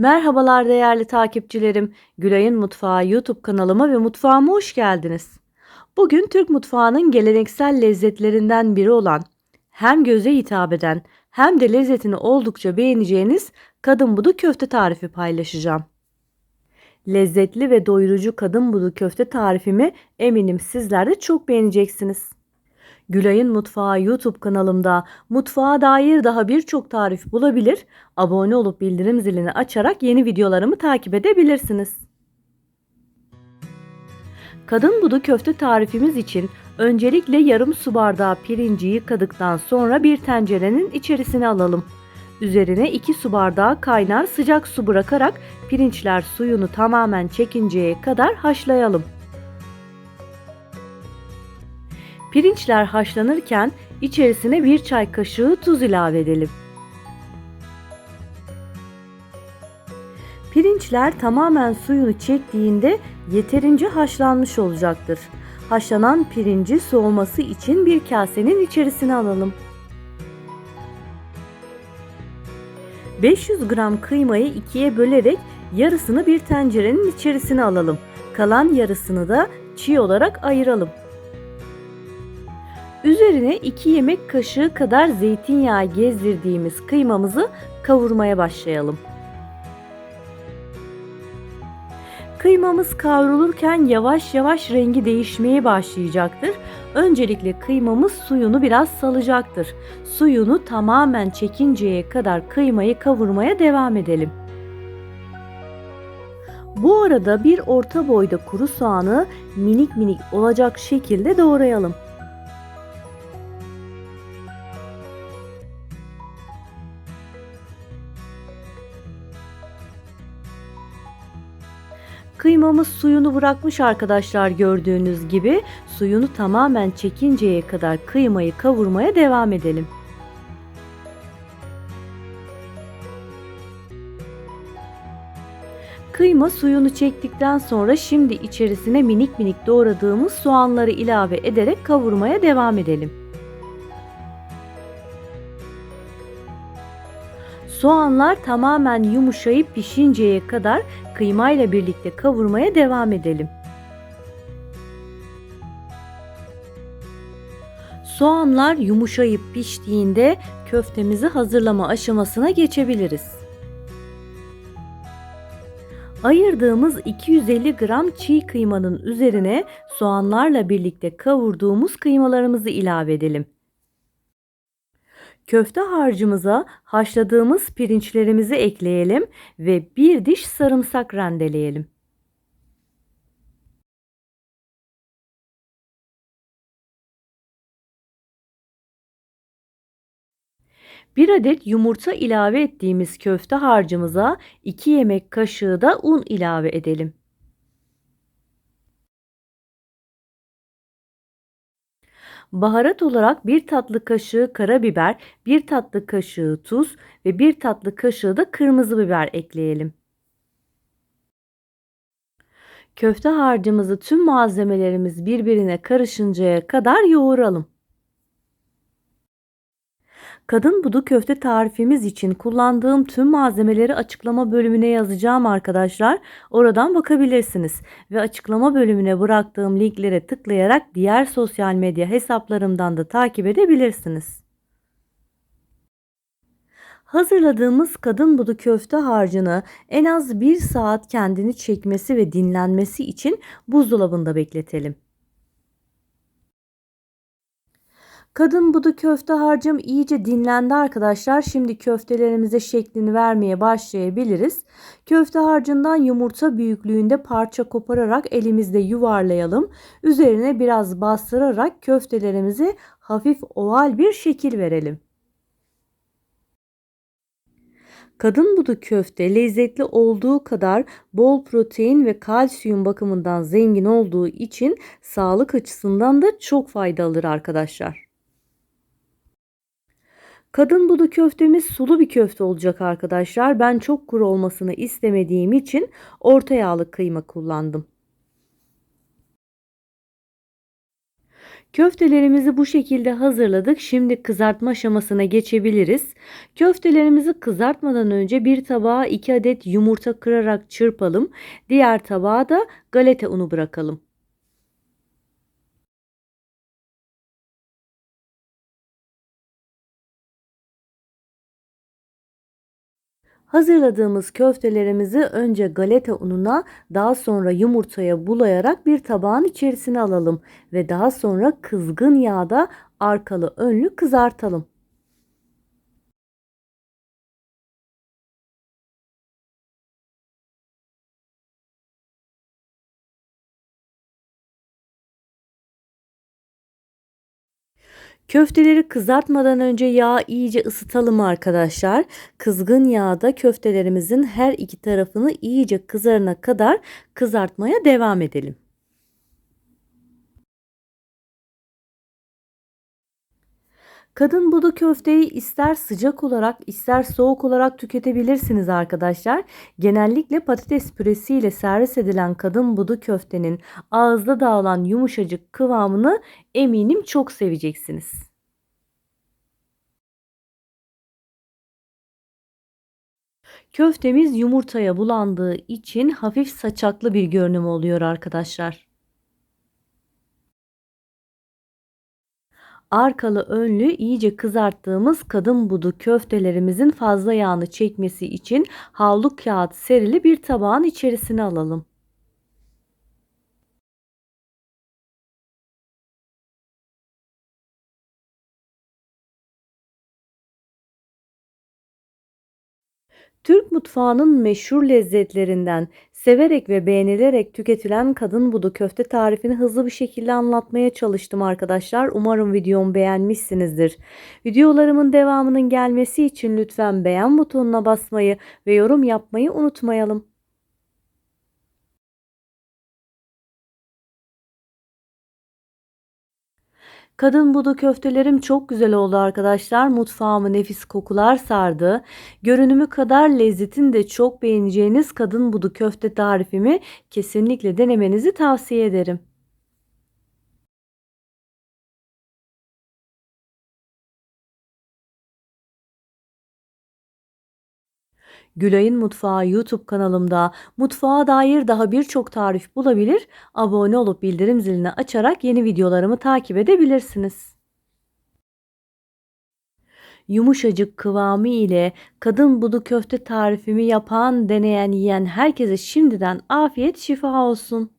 Merhabalar değerli takipçilerim. Gülay'ın Mutfağı YouTube kanalıma ve mutfağıma hoş geldiniz. Bugün Türk mutfağının geleneksel lezzetlerinden biri olan, hem göze hitap eden hem de lezzetini oldukça beğeneceğiniz kadın budu köfte tarifi paylaşacağım. Lezzetli ve doyurucu kadın budu köfte tarifimi eminim sizler de çok beğeneceksiniz. Gülay'ın Mutfağı YouTube kanalımda mutfağa dair daha birçok tarif bulabilir, abone olup bildirim zilini açarak yeni videolarımı takip edebilirsiniz. Kadın budu köfte tarifimiz için öncelikle yarım su bardağı pirinci yıkadıktan sonra bir tencerenin içerisine alalım. Üzerine 2 su bardağı kaynar sıcak su bırakarak pirinçler suyunu tamamen çekinceye kadar haşlayalım. Pirinçler haşlanırken içerisine bir çay kaşığı tuz ilave edelim. Pirinçler tamamen suyunu çektiğinde yeterince haşlanmış olacaktır. Haşlanan pirinci soğuması için bir kasenin içerisine alalım. 500 gram kıymayı ikiye bölerek yarısını bir tencerenin içerisine alalım. Kalan yarısını da çiğ olarak ayıralım. Üzerine 2 yemek kaşığı kadar zeytinyağı gezdirdiğimiz kıymamızı kavurmaya başlayalım. Kıymamız kavrulurken yavaş yavaş rengi değişmeye başlayacaktır. Öncelikle kıymamız suyunu biraz salacaktır. Suyunu tamamen çekinceye kadar kıymayı kavurmaya devam edelim. Bu arada bir orta boyda kuru soğanı minik minik olacak şekilde doğrayalım. Kıymamız suyunu bırakmış arkadaşlar gördüğünüz gibi. Suyunu tamamen çekinceye kadar kıymayı kavurmaya devam edelim. Kıyma suyunu çektikten sonra şimdi içerisine minik minik doğradığımız soğanları ilave ederek kavurmaya devam edelim. Soğanlar tamamen yumuşayıp pişinceye kadar kıymayla birlikte kavurmaya devam edelim. Soğanlar yumuşayıp piştiğinde köftemizi hazırlama aşamasına geçebiliriz. Ayırdığımız 250 gram çiğ kıymanın üzerine soğanlarla birlikte kavurduğumuz kıymalarımızı ilave edelim. Köfte harcımıza haşladığımız pirinçlerimizi ekleyelim ve bir diş sarımsak rendeleyelim. Bir adet yumurta ilave ettiğimiz köfte harcımıza 2 yemek kaşığı da un ilave edelim. Baharat olarak bir tatlı kaşığı karabiber, bir tatlı kaşığı tuz ve bir tatlı kaşığı da kırmızı biber ekleyelim. Köfte harcımızı tüm malzemelerimiz birbirine karışıncaya kadar yoğuralım. Kadın budu köfte tarifimiz için kullandığım tüm malzemeleri açıklama bölümüne yazacağım arkadaşlar. Oradan bakabilirsiniz. Ve açıklama bölümüne bıraktığım linklere tıklayarak diğer sosyal medya hesaplarımdan da takip edebilirsiniz. Hazırladığımız kadın budu köfte harcını en az 1 saat kendini çekmesi ve dinlenmesi için buzdolabında bekletelim. Kadın budu köfte harcım iyice dinlendi arkadaşlar. Şimdi köftelerimize şeklini vermeye başlayabiliriz. Köfte harcından yumurta büyüklüğünde parça kopararak elimizde yuvarlayalım. Üzerine biraz bastırarak köftelerimizi hafif oval bir şekil verelim. Kadın budu köfte lezzetli olduğu kadar bol protein ve kalsiyum bakımından zengin olduğu için sağlık açısından da çok faydalıdır arkadaşlar. Kadın budu köftemiz sulu bir köfte olacak arkadaşlar. Ben çok kuru olmasını istemediğim için orta yağlı kıyma kullandım. Köftelerimizi bu şekilde hazırladık. Şimdi kızartma aşamasına geçebiliriz. Köftelerimizi kızartmadan önce bir tabağa 2 adet yumurta kırarak çırpalım. Diğer tabağa da galeta unu bırakalım. Hazırladığımız köftelerimizi önce galeta ununa daha sonra yumurtaya bulayarak bir tabağın içerisine alalım ve daha sonra kızgın yağda arkalı önlü kızartalım. Köfteleri kızartmadan önce yağı iyice ısıtalım arkadaşlar. Kızgın yağda köftelerimizin her iki tarafını iyice kızarana kadar kızartmaya devam edelim. Kadın budu köfteyi ister sıcak olarak ister soğuk olarak tüketebilirsiniz arkadaşlar. Genellikle patates püresi ile servis edilen kadın budu köftenin ağızda dağılan yumuşacık kıvamını eminim çok seveceksiniz. Köftemiz yumurtaya bulandığı için hafif saçaklı bir görünüm oluyor arkadaşlar. Arkalı önlü iyice kızarttığımız kadın budu köftelerimizin fazla yağını çekmesi için havlu kağıt serili bir tabağın içerisine alalım. Türk mutfağının meşhur lezzetlerinden severek ve beğenilerek tüketilen kadın budu köfte tarifini hızlı bir şekilde anlatmaya çalıştım arkadaşlar. Umarım videomu beğenmişsinizdir. Videolarımın devamının gelmesi için lütfen beğen butonuna basmayı ve yorum yapmayı unutmayalım. Kadın budu köftelerim çok güzel oldu arkadaşlar. Mutfağımı nefis kokular sardı. Görünümü kadar lezzetini de çok beğeneceğiniz kadın budu köfte tarifimi kesinlikle denemenizi tavsiye ederim. Gülay'ın Mutfağı YouTube kanalımda mutfağa dair daha birçok tarif bulabilir, abone olup bildirim zilini açarak yeni videolarımı takip edebilirsiniz. Yumuşacık kıvamı ile kadın budu köfte tarifimi yapan, deneyen, yiyen herkese şimdiden afiyet şifa olsun.